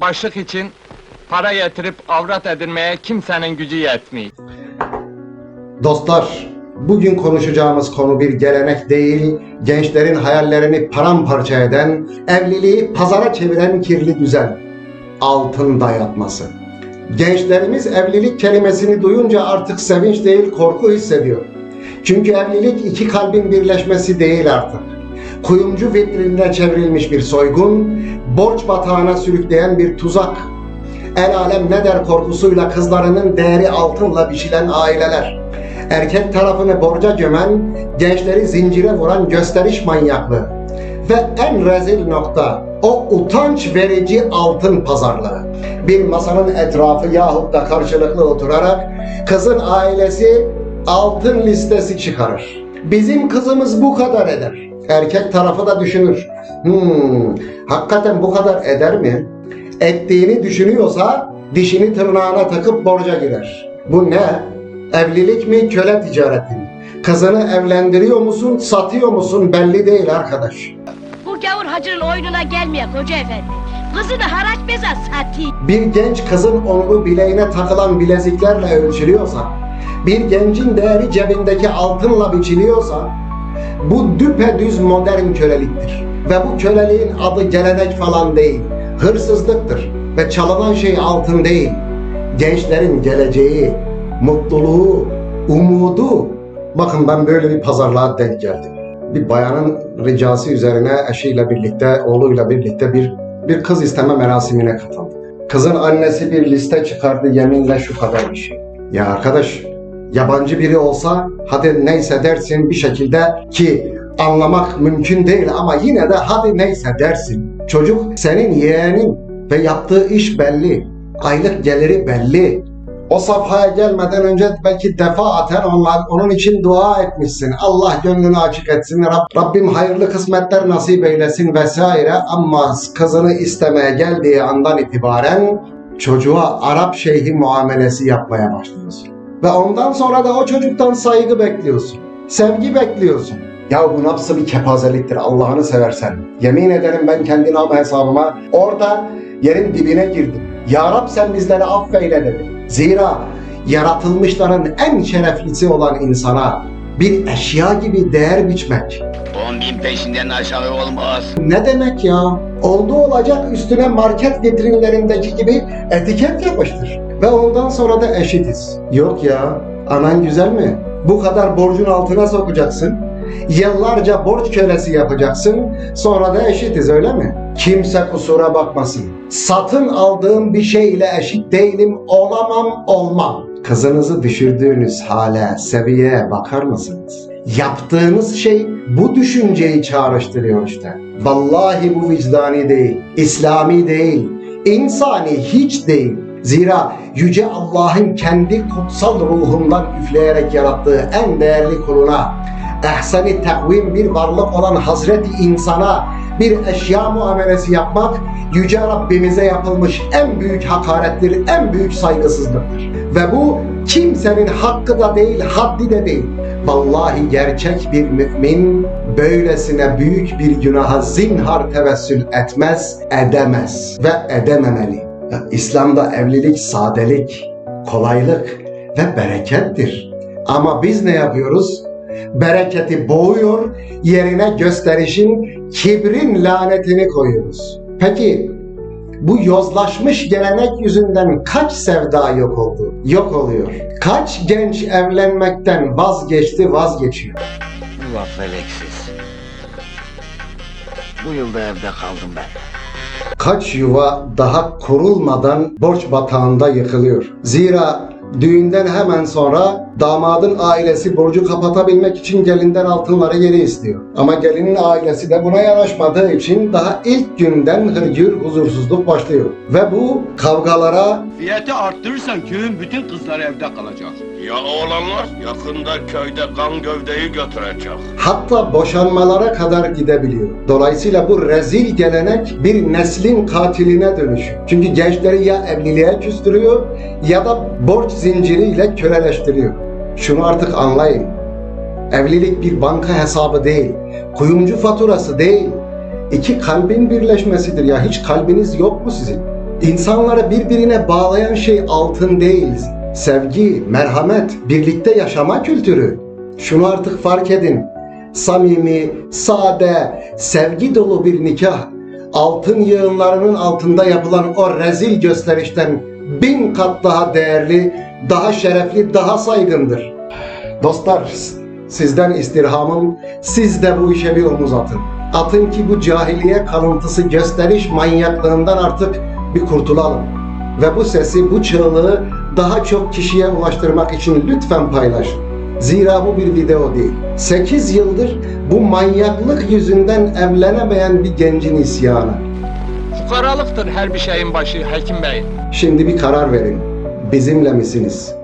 başlık için para getirip avrat edinmeye kimsenin gücü yetmiyor. Dostlar, bugün konuşacağımız konu bir gelenek değil, gençlerin hayallerini paramparça eden, evliliği pazara çeviren kirli düzen. Altın dayatması. Gençlerimiz evlilik kelimesini duyunca artık sevinç değil korku hissediyor. Çünkü evlilik iki kalbin birleşmesi değil artık. Kuyumcu vitrinine çevrilmiş bir soygun, borç batağına sürükleyen bir tuzak. El alem ne der korkusuyla kızlarının değeri altınla biçilen aileler. Erkek tarafını borca gömen, gençleri zincire vuran gösteriş manyaklığı. Ve en rezil nokta o utanç verici altın pazarlığı. Bir masanın etrafı yahut da karşılıklı oturarak kızın ailesi altın listesi çıkarır. Bizim kızımız bu kadar eder. Erkek tarafı da düşünür. Hmm, hakikaten bu kadar eder mi? Ettiğini düşünüyorsa dişini tırnağına takıp borca girer. Bu ne? Evlilik mi, köle ticareti mi? Kızını evlendiriyor musun, satıyor musun belli değil arkadaş. Bu gavur hacının oyununa gelmeye koca efendi. Kızını haraç beza satayım. Bir genç kızın onuru bileğine takılan bileziklerle ölçülüyorsa, bir gencin değeri cebindeki altınla biçiliyorsa, bu düpedüz modern köleliktir. Ve bu köleliğin adı gelenek falan değil, hırsızlıktır. Ve çalınan şey altın değil, gençlerin geleceği, mutluluğu, umudu. Bakın ben böyle bir pazarlığa denk geldim. Bir bayanın ricası üzerine eşiyle birlikte, oğluyla birlikte bir bir kız isteme merasimine katıldı. Kızın annesi bir liste çıkardı yeminle şu kadar bir şey. Ya arkadaş yabancı biri olsa hadi neyse dersin bir şekilde ki anlamak mümkün değil ama yine de hadi neyse dersin. Çocuk senin yeğenin ve yaptığı iş belli. Aylık geliri belli. O safhaya gelmeden önce belki defaaten onlar, onun için dua etmişsin. Allah gönlünü açık etsin. Rab, Rabbim hayırlı kısmetler nasip eylesin vesaire. Ama kızını istemeye geldiği andan itibaren çocuğa Arap şeyhi muamelesi yapmaya başlıyorsun. Ve ondan sonra da o çocuktan saygı bekliyorsun. Sevgi bekliyorsun. Ya bu nasıl bir kepazeliktir Allah'ını seversen. Yemin ederim ben kendi nam hesabıma orada yerin dibine girdim. Ya Rab sen bizleri affeyle dedim. Zira yaratılmışların en şereflisi olan insana bir eşya gibi değer biçmek. 10 bin peşinden aşağı olmaz. Ne demek ya? Oldu olacak üstüne market vitrinlerindeki gibi etiket yapıştır. Ve ondan sonra da eşitiz. Yok ya, anan güzel mi? Bu kadar borcun altına sokacaksın. Yıllarca borç kölesi yapacaksın. Sonra da eşitiz öyle mi? Kimse kusura bakmasın. Satın aldığım bir şeyle eşit değilim, olamam, olmam. Kızınızı düşürdüğünüz hale, seviyeye bakar mısınız? Yaptığınız şey bu düşünceyi çağrıştırıyor işte. Vallahi bu vicdani değil, İslami değil, insani hiç değil. Zira Yüce Allah'ın kendi kutsal ruhundan üfleyerek yarattığı en değerli kuluna, ehseni takvim bir varlık olan Hazreti insana bir eşya muamelesi yapmak Yüce Rabbimize yapılmış en büyük hakarettir, en büyük saygısızlıktır. Ve bu kimsenin hakkı da değil, haddi de değil. Vallahi gerçek bir mümin böylesine büyük bir günaha zinhar tevessül etmez, edemez ve edememeli. İslam'da evlilik sadelik, kolaylık ve berekettir. Ama biz ne yapıyoruz? Bereketi boğuyor, yerine gösterişin, kibrin lanetini koyuyoruz. Peki bu yozlaşmış gelenek yüzünden kaç sevda yok oldu? Yok oluyor. Kaç genç evlenmekten vazgeçti, vazgeçiyor. Allah feleksiz. Bu yılda evde kaldım ben. Kaç yuva daha kurulmadan borç batağında yıkılıyor. Zira düğünden hemen sonra damadın ailesi borcu kapatabilmek için gelinden altınları geri istiyor. Ama gelinin ailesi de buna yanaşmadığı için daha ilk günden hırgür huzursuzluk başlıyor. Ve bu kavgalara Fiyatı arttırırsan köyün bütün kızları evde kalacak. Ya oğlanlar yakında köyde kan gövdeyi götürecek. hatta boşanmalara kadar gidebiliyor. Dolayısıyla bu rezil gelenek bir neslin katiline dönüşüyor. Çünkü gençleri ya evliliğe küstürüyor ya da borç zinciriyle köleleştiriyor. Şunu artık anlayın. Evlilik bir banka hesabı değil, kuyumcu faturası değil. İki kalbin birleşmesidir ya. Hiç kalbiniz yok mu sizin? İnsanları birbirine bağlayan şey altın değil. Sevgi, merhamet, birlikte yaşama kültürü. Şunu artık fark edin. Samimi, sade, sevgi dolu bir nikah altın yığınlarının altında yapılan o rezil gösterişten bin kat daha değerli, daha şerefli, daha saygındır. Dostlar, sizden istirhamım, siz de bu işe bir omuz atın. Atın ki bu cahiliye kalıntısı gösteriş manyaklığından artık bir kurtulalım. Ve bu sesi, bu çığlığı daha çok kişiye ulaştırmak için lütfen paylaşın. Zira bu bir video değil. 8 yıldır bu manyaklık yüzünden evlenemeyen bir gencin isyanı. Fukaralıktır her bir şeyin başı Hekim Bey. Şimdi bir karar verin. Bizimle misiniz?